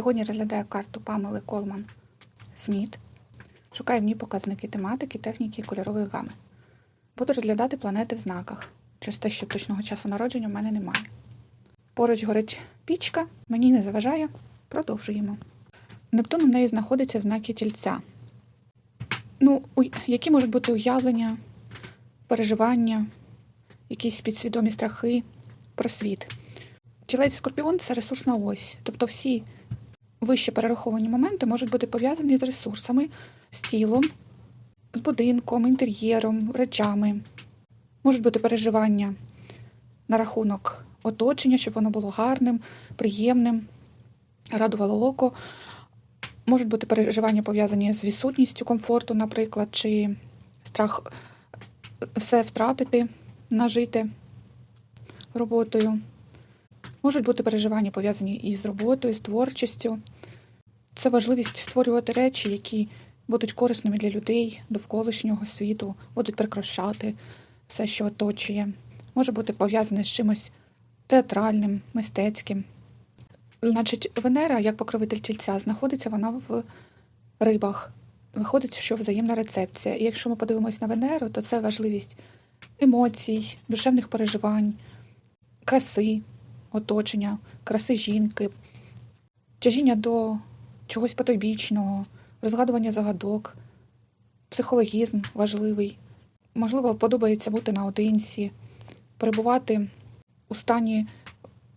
Сьогодні розглядаю карту Памели Колман Сміт. Шукаю в ній показники тематики, техніки і кольорової гами. Буду розглядати планети в знаках. Через те, що точного часу народження в мене немає. Поруч горить пічка, мені не заважає. Продовжуємо. Нептун у неї знаходиться в знакі тільця. Ну, які можуть бути уявлення, переживання, якісь підсвідомі страхи про світ. Тілець Скорпіон це ресурсна ось. Тобто всі вище перераховані моменти можуть бути пов'язані з ресурсами, з тілом, з будинком, інтер'єром, речами. Можуть бути переживання на рахунок оточення, щоб воно було гарним, приємним, радувало око. Можуть бути переживання пов'язані з відсутністю комфорту, наприклад, чи страх все втратити, нажити роботою. Можуть бути переживання пов'язані із роботою, з творчістю. Це важливість створювати речі, які будуть корисними для людей, довколишнього світу, будуть прикрашати все, що оточує. Може бути пов'язане з чимось театральним, мистецьким. Значить, Венера, як покровитель тільця, знаходиться вона в рибах. Виходить, що взаємна рецепція. І якщо ми подивимось на Венеру, то це важливість емоцій, душевних переживань, краси, оточення, краси жінки, тяжіння до чогось потойбічного, розгадування загадок, психологізм важливий. Можливо, подобається бути наодинці, перебувати у стані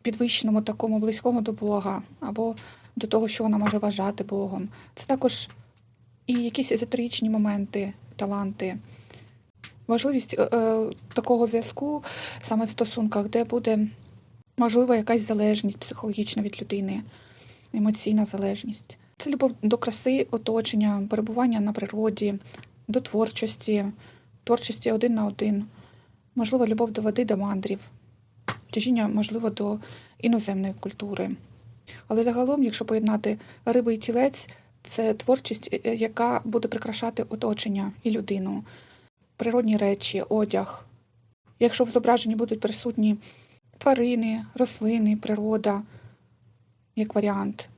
підвищеному, такому близькому до Бога, або до того, що вона може вважати Богом. Це також і якісь езотеричні моменти, таланти. Важливість е, е, такого зв'язку саме в стосунках, де буде можливо якась залежність психологічна від людини, емоційна залежність. Це любов до краси, оточення, перебування на природі, до творчості, творчості один на один, можливо, любов до води, до мандрів, тяжіння, можливо, до іноземної культури. Але загалом, якщо поєднати риби і тілець, це творчість, е, яка буде прикрашати оточення і людину, природні речі, одяг. Якщо в зображенні будуть присутні тварини, рослини, природа, як варіант,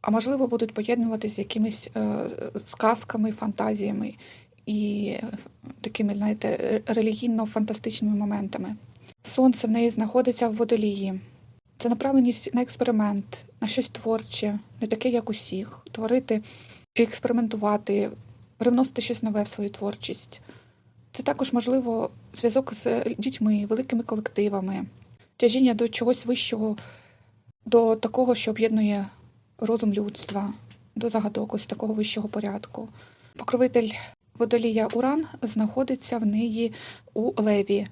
а можливо, будуть поєднуватися з якимись е, сказками, фантазіями і е, такими, знаєте, релігійно-фантастичними моментами. Сонце в неї знаходиться в водолії. Це направленість на експеримент, на щось творче, не таке, як усіх, творити і експериментувати, привносити щось нове в свою творчість. Це також можливо зв'язок з дітьми, великими колективами, тяжіння до чогось вищого, до такого, що об'єднує розум людства, до загадок ось такого вищого порядку. Покровитель водолія Уран знаходиться в неї у леві.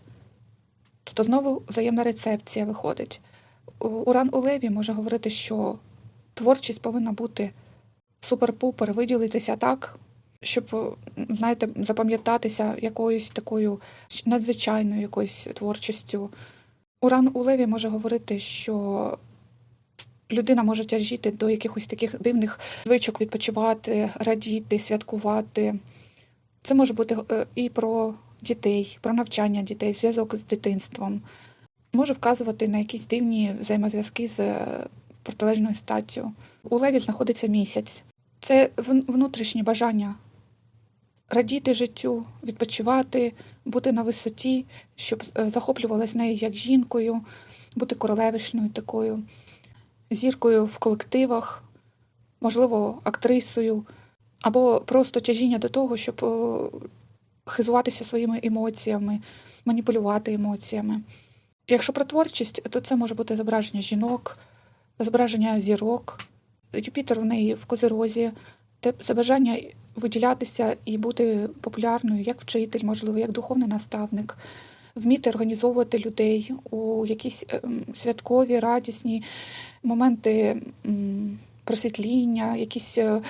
Тобто знову взаємна рецепція виходить. Уран у леві може говорити, що творчість повинна бути супер-пупер, виділитися так, щоб, знаєте, запам'ятатися якоюсь такою надзвичайною якоюсь творчістю. Уран у леві може говорити, що людина може тяжіти до якихось таких дивних звичок відпочивати, радіти, святкувати. Це може бути е, і про дітей, про навчання дітей, зв'язок з дитинством. Може вказувати на якісь дивні взаємозв'язки з е, протилежною статтю. У леві знаходиться місяць. Це внутрішні бажання радіти життю, відпочивати, бути на висоті, щоб е, захоплювалась нею як жінкою, бути королевишною такою, зіркою в колективах, можливо, актрисою, або просто тяжіння до того, щоб е, хизуватися своїми емоціями, маніпулювати емоціями. Якщо про творчість, то це може бути зображення жінок, зображення зірок. Юпітер в неї в козирозі, це бажання виділятися і бути популярною як вчитель, можливо, як духовний наставник, вміти організовувати людей у якісь ем, святкові, радісні моменти просвітління, якісь е,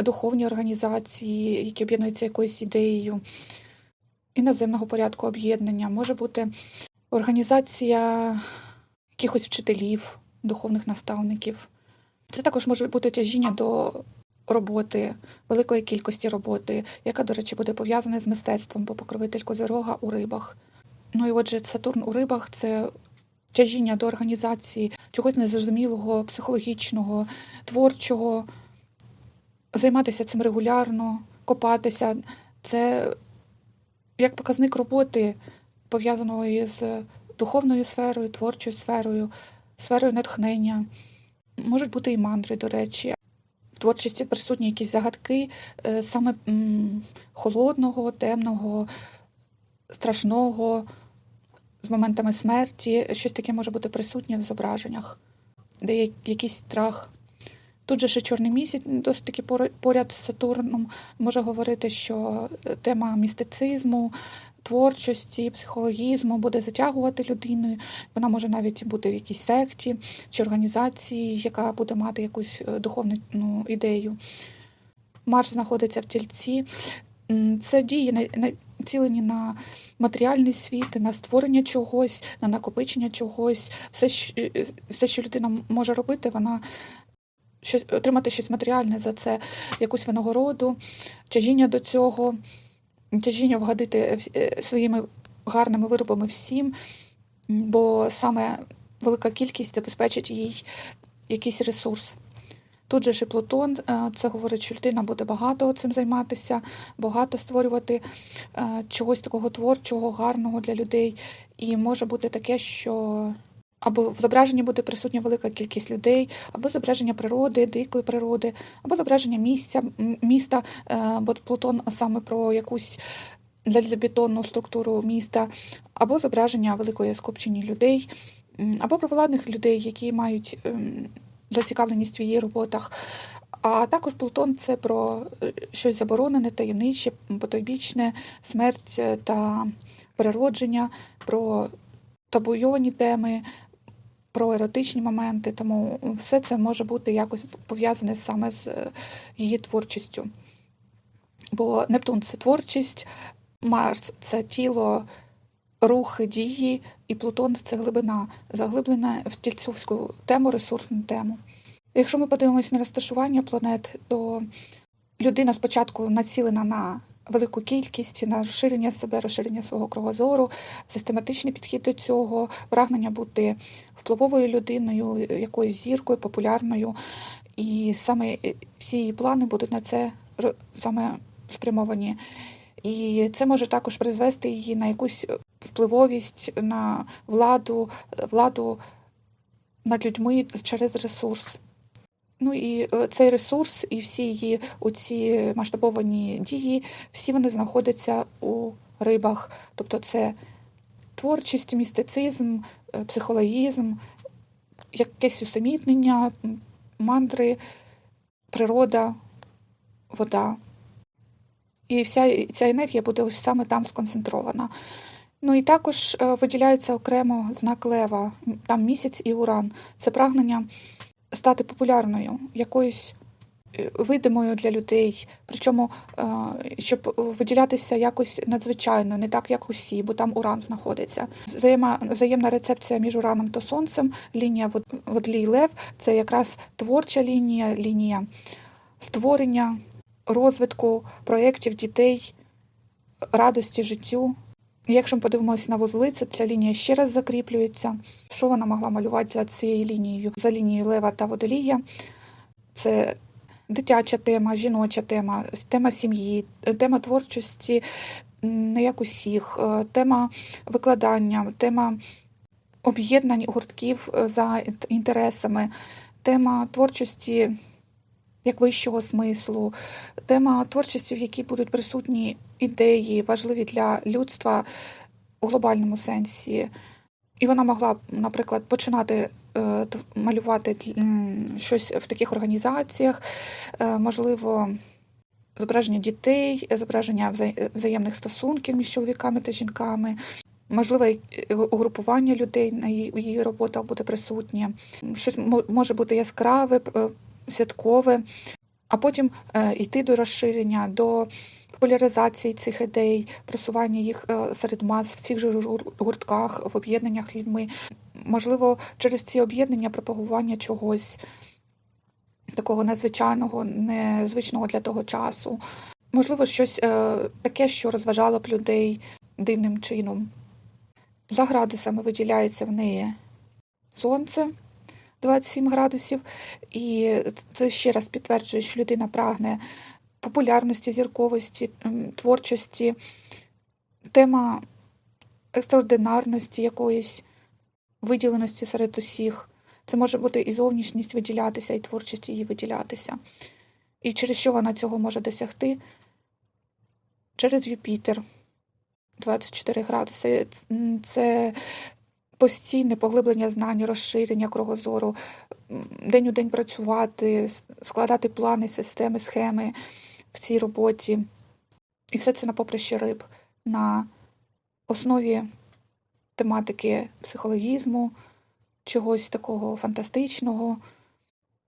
духовні організації, які об'єднуються якоюсь ідеєю іноземного порядку об'єднання, може бути організація якихось вчителів, духовних наставників. Це також може бути тяжіння до роботи, великої кількості роботи, яка, до речі, буде пов'язана з мистецтвом, бо покровитель Козирога у рибах. Ну і отже, Сатурн у рибах це тяжіння до організації чогось незрозумілого, психологічного, творчого, займатися цим регулярно, копатися. Це як показник роботи, пов'язаної з духовною сферою, творчою сферою, сферою натхнення. Можуть бути і мандри, до речі. В творчості присутні якісь загадки е, саме холодного, темного, страшного, з моментами смерті. Щось таке може бути присутнє в зображеннях, де є якийсь страх. Тут же ще чорний місяць, досить таки поряд з Сатурном, може говорити, що е, тема містицизму, творчості, психологізму буде затягувати людиною. Вона може навіть бути в якійсь секті чи організації, яка буде мати якусь е, духовну ну, ідею. Марс знаходиться в тільці. Це дії націлені на матеріальний світ, на створення чогось, на накопичення чогось. Все, що- е, все, що людина може робити, вона щось отримати щось матеріальне за це, якусь винагороду, тяжіння до цього, тяжіння вгадити е, своїми гарними виробами всім, бо саме велика кількість забезпечить їй якийсь ресурс. Тут же ж і Плутон, е, це говорить, що людина буде багато цим займатися, багато створювати е, чогось такого творчого, гарного для людей. І може бути таке, що або в зображенні буде присутня велика кількість людей, або зображення природи, дикої природи, або зображення місця, міста, е, бо Плутон саме про якусь залізобетонну структуру міста, або зображення великої скупчення людей, або про владних людей, які мають ем, зацікавленість в її роботах. А також Плутон це про е, щось заборонене, таємниче, потойбічне, смерть е, та переродження, про табуйовані теми, про еротичні моменти. Тому все це може бути якось пов'язане саме з е, її творчістю. Бо Нептун це творчість, Марс це тіло, рухи, дії, і Плутон це глибина, заглиблена в тільцовську тему, ресурсну тему. Якщо ми подивимося на розташування планет, то людина спочатку націлена на велику кількість, на розширення себе, розширення свого кругозору, систематичний підхід до цього, прагнення бути впливовою людиною, якоюсь зіркою, популярною. І саме е, всі її плани будуть на це саме спрямовані. І це може також призвести її на якусь впливовість, на владу, е, владу над людьми через ресурс. Ну і е, цей ресурс, і всі її оці масштабовані дії, всі вони знаходяться у рибах. Тобто це творчість, містицизм, е, психологізм, якесь усамітнення, мандри, природа, вода. І вся ця енергія буде ось саме там сконцентрована. Ну і також е, виділяється окремо знак лева, там місяць і уран. Це прагнення стати популярною, якоюсь е, видимою для людей, причому е, щоб виділятися якось надзвичайно, не так як усі, бо там уран знаходиться. Взаємна рецепція між ураном та сонцем, лінія вод- водлій лев це якраз творча лінія, лінія створення, розвитку проєктів дітей, радості життю. Якщо ми подивимося на вузли, це ця лінія ще раз закріплюється. Що вона могла малювати за цією лінією? За лінією Лева та Водолія? Це дитяча тема, жіноча тема, тема сім'ї, тема творчості не як усіх, е, тема викладання, тема об'єднань гуртків е, за інтересами, тема творчості як вищого смислу, тема творчості, в якій будуть присутні ідеї, важливі для людства у глобальному сенсі. І вона могла, наприклад, починати е, малювати щось в таких організаціях, е, можливо, зображення дітей, зображення вза- взаємних стосунків між чоловіками та жінками. Можливо, е, угрупування людей на її, роботах буде присутнє. Щось може бути яскраве, святкове, а потім е, йти до розширення, до популяризації цих ідей, просування їх е, серед мас в цих же гуртках, в об'єднаннях людьми. Можливо, через ці об'єднання пропагування чогось такого незвичайного, незвичного для того часу. Можливо, щось е, таке, що розважало б людей дивним чином. За градусами виділяється в неї сонце 27 градусів. І це ще раз підтверджує, що людина прагне популярності, зірковості, творчості, тема екстраординарності якоїсь, виділеності серед усіх. Це може бути і зовнішність виділятися, і творчість її виділятися. І через що вона цього може досягти? Через Юпітер 24 градуси. Це постійне поглиблення знань, розширення кругозору, день у день працювати, складати плани, системи, схеми в цій роботі. І все це на поприщі риб, на основі тематики психологізму, чогось такого фантастичного,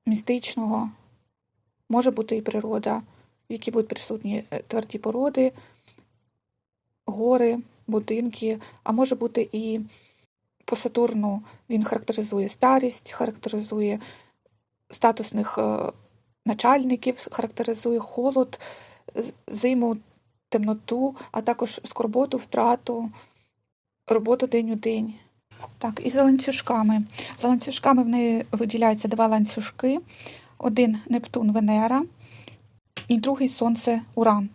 містичного. Може бути і природа, в якій будуть присутні е, тверді породи, гори, будинки, а може бути і по Сатурну він характеризує старість, характеризує статусних е, начальників, характеризує холод, зиму, темноту, а також скорботу, втрату, роботу день у день. Так, і за ланцюжками. За ланцюжками в неї виділяються два ланцюжки: один Нептун Венера і другий Сонце Уран.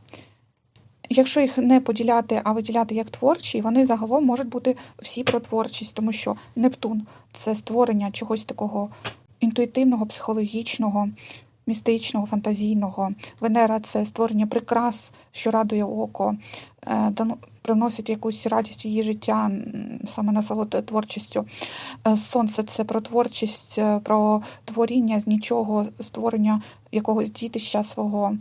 Якщо їх не поділяти, а виділяти як творчі, вони загалом можуть бути всі про творчість, тому що Нептун це створення чогось такого інтуїтивного, психологічного, містичного, фантазійного. Венера це створення прикрас, що радує око, е, приносить якусь радість її життя, саме насолоду творчістю. Е, Сонце це про творчість, е, про творіння з нічого, створення якогось дітища свого.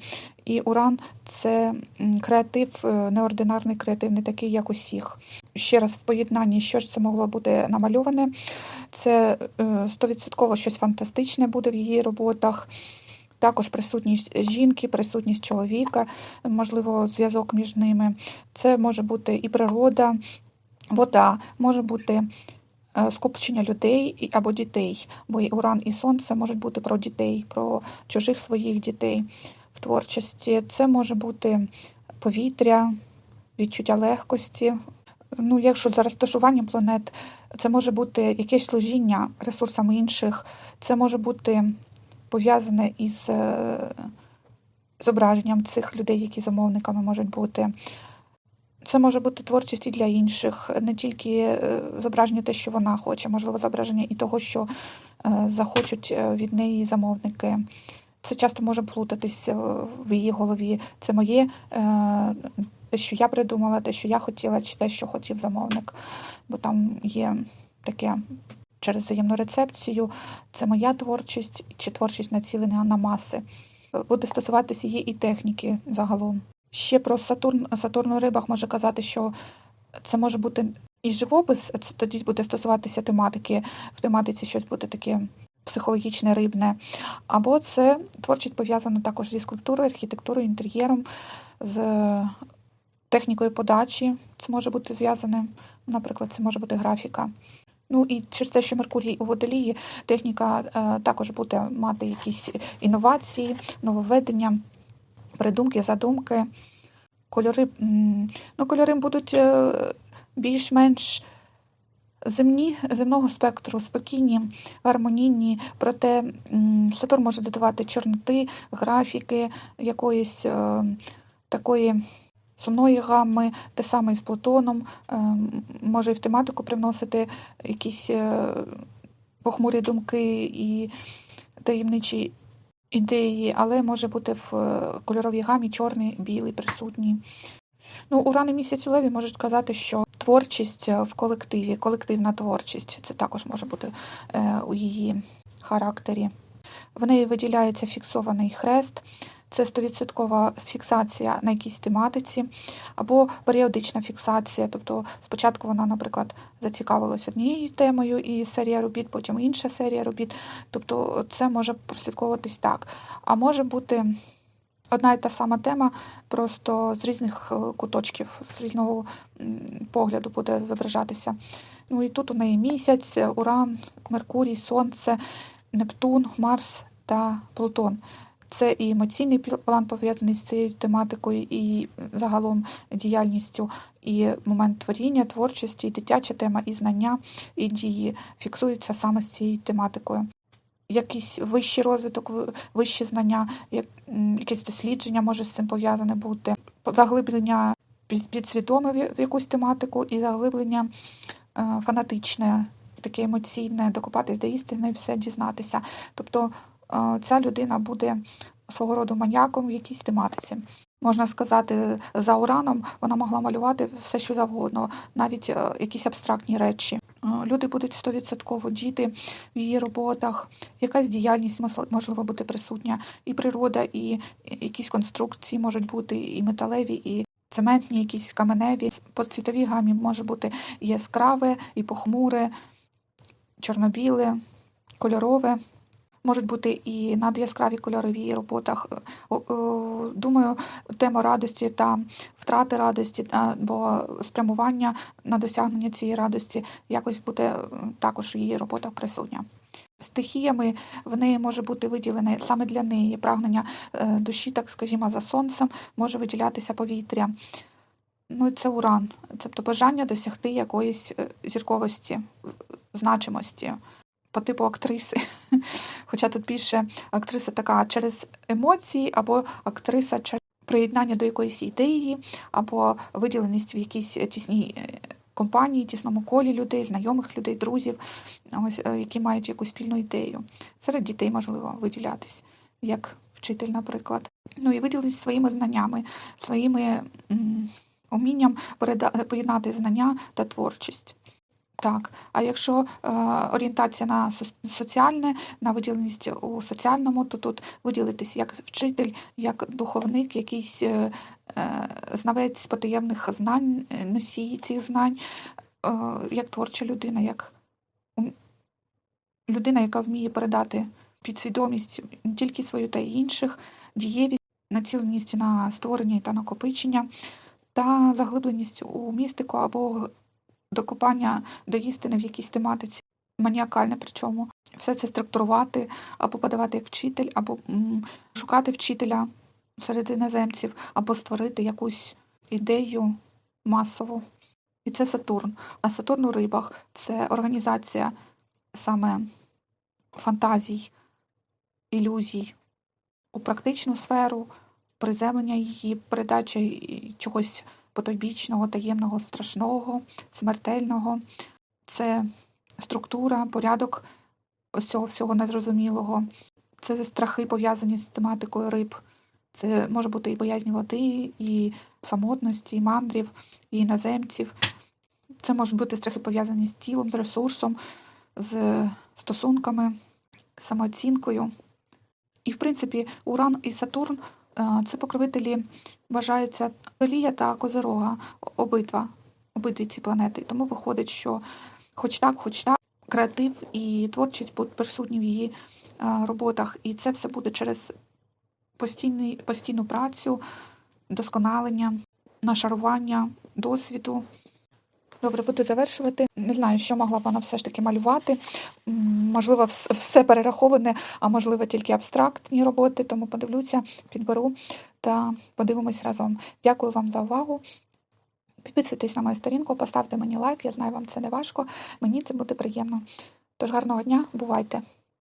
І Уран це креатив, е, неординарний креатив, не такий, як усіх. Ще раз в поєднанні, що ж це могло бути намальоване. Це е, стовідсотково щось фантастичне буде в її роботах. Також присутність жінки, присутність чоловіка, можливо, зв'язок між ними. Це може бути і природа, вода, може бути е, скупчення людей або дітей, бо і Уран і Сонце можуть бути про дітей, про чужих своїх дітей творчості. Це може бути повітря, відчуття легкості. Ну, якщо за розташуванням планет, це може бути якесь служіння ресурсам інших, це може бути пов'язане із е, зображенням цих людей, які замовниками можуть бути. Це може бути творчість і для інших, не тільки е, зображення те, що вона хоче, можливо, зображення і того, що е, захочуть від неї замовники. Це часто може плутатись е, в її голові. Це моє е, те, що я придумала, те, що я хотіла, чи те, що хотів замовник. Бо там є таке через взаємну рецепцію. Це моя творчість чи творчість націлена на маси. Буде стосуватися її і техніки загалом. Ще про Сатурн, Сатурн у рибах може казати, що це може бути і живопис, це тоді буде стосуватися тематики, в тематиці щось буде таке психологічне, рибне. Або це творчість пов'язана також зі скульптурою, архітектурою, інтер'єром, з технікою подачі. Це може бути зв'язане, наприклад, це може бути графіка. Ну і через те, що Меркурій у водолії, техніка е, також буде мати якісь інновації, нововведення, придумки, задумки. Кольори, ну, кольори будуть е, більш-менш земні, земного спектру, спокійні, гармонійні, проте Сатурн може додавати чорноти, графіки, якоїсь е, такої сумної гами, те саме і з Плутоном, е, може і в тематику привносити якісь е, похмурі думки і таємничі ідеї, але може бути в кольоровій гамі чорний, білий, присутній. Ну, Уран і місяць у Леві можуть казати, що творчість е, в колективі, колективна творчість, це також може бути е, у її характері. В неї виділяється фіксований хрест, це 100% фіксація на якійсь тематиці, або періодична фіксація. Тобто спочатку вона, наприклад, зацікавилась однією темою і серія робіт, потім інша серія робіт. Тобто це може прослідковуватись так. А може бути одна і та сама тема, просто з різних е, куточків, з різного погляду буде зображатися. Ну і тут у неї місяць, Уран, Меркурій, Сонце, Нептун, Марс та Плутон. Це і емоційний план пов'язаний з цією тематикою, і загалом діяльністю, і момент творіння, творчості, і дитяча тема, і знання, і дії фіксуються саме з цією тематикою. Якийсь вищий розвиток, вищі знання, як, якесь дослідження може з цим пов'язане бути, заглиблення під- підсвідоме в якусь тематику і заглиблення е, фанатичне, таке емоційне, докопатись до істини і все дізнатися. Тобто е, ця людина буде свого роду маньяком в якійсь тематиці. Можна сказати, за ураном вона могла малювати все, що завгодно, навіть е, якісь абстрактні речі. Е, Люди будуть стовідсотково діти в її роботах, якась діяльність можливо бути присутня, і природа, і якісь конструкції можуть бути, і металеві, і цементні, якісь каменеві. По цвітовій гамі може бути і яскраве, і похмуре, чорнобіле, кольорове. Можуть бути і надяскраві кольори в її роботах. О, о, Думаю, тема радості та втрати радості або спрямування на досягнення цієї радості якось буде е, також в її роботах присутня. Стихіями в неї може бути виділене саме для неї прагнення е, душі, так скажімо, за сонцем, може виділятися повітря. Ну, і це уран, тобто бажання досягти якоїсь е, зірковості, е, значимості по типу актриси. Хоча тут більше актриса така через емоції, або актриса через приєднання до якоїсь ідеї, або виділеність в якійсь тісній е, компанії, тісному колі людей, знайомих людей, друзів, ось, е, які мають якусь спільну ідею. Серед дітей можливо виділятись, як вчитель, наприклад. Ну і виділитись своїми знаннями, своїми умінням переда- поєднати знання та творчість. Так, а якщо е, орієнтація на соціальне, на виділеність у соціальному, то тут виділитись як вчитель, як духовник, якийсь е, е, знавець потаємних знань, е, носій цих знань, е, як творча людина, як людина, яка вміє передати підсвідомість не тільки свою та й інших, дієвість, націленість на створення та накопичення, та заглибленість у містику або докопання до істини в якійсь тематиці, маніакальне причому. Все це структурувати або подавати як вчитель, або шукати вчителя серед іноземців, або створити якусь ідею масову. І це Сатурн. А Сатурн у рибах це організація саме фантазій, ілюзій у практичну сферу, приземлення її, передача чогось потойбічного, таємного, страшного, смертельного. Це структура, порядок ось цього всього незрозумілого. Це страхи пов'язані з тематикою риб. Це може бути і боязнь води, і самотності, і мандрів, і іноземців. Це можуть бути страхи пов'язані з тілом, з ресурсом, з стосунками, самооцінкою. І, в принципі, Уран і Сатурн це покровителі вважаються Велія та Козорога, обидва, обидві ці планети. Тому виходить, що хоч так, хоч так, креатив і творчість будуть присутні в її е, роботах. І це все буде через постійний, постійну працю, досконалення, нашарування, досвіду. Добре, буду завершувати. Не знаю, що могла б вона все ж таки малювати. Можливо, все перераховане, а можливо, тільки абстрактні роботи, тому подивлюся, підберу та подивимось разом. Дякую вам за увагу. Підписуйтесь на мою сторінку, поставте мені лайк, я знаю, вам це не важко. Мені це буде приємно. Тож гарного дня, бувайте!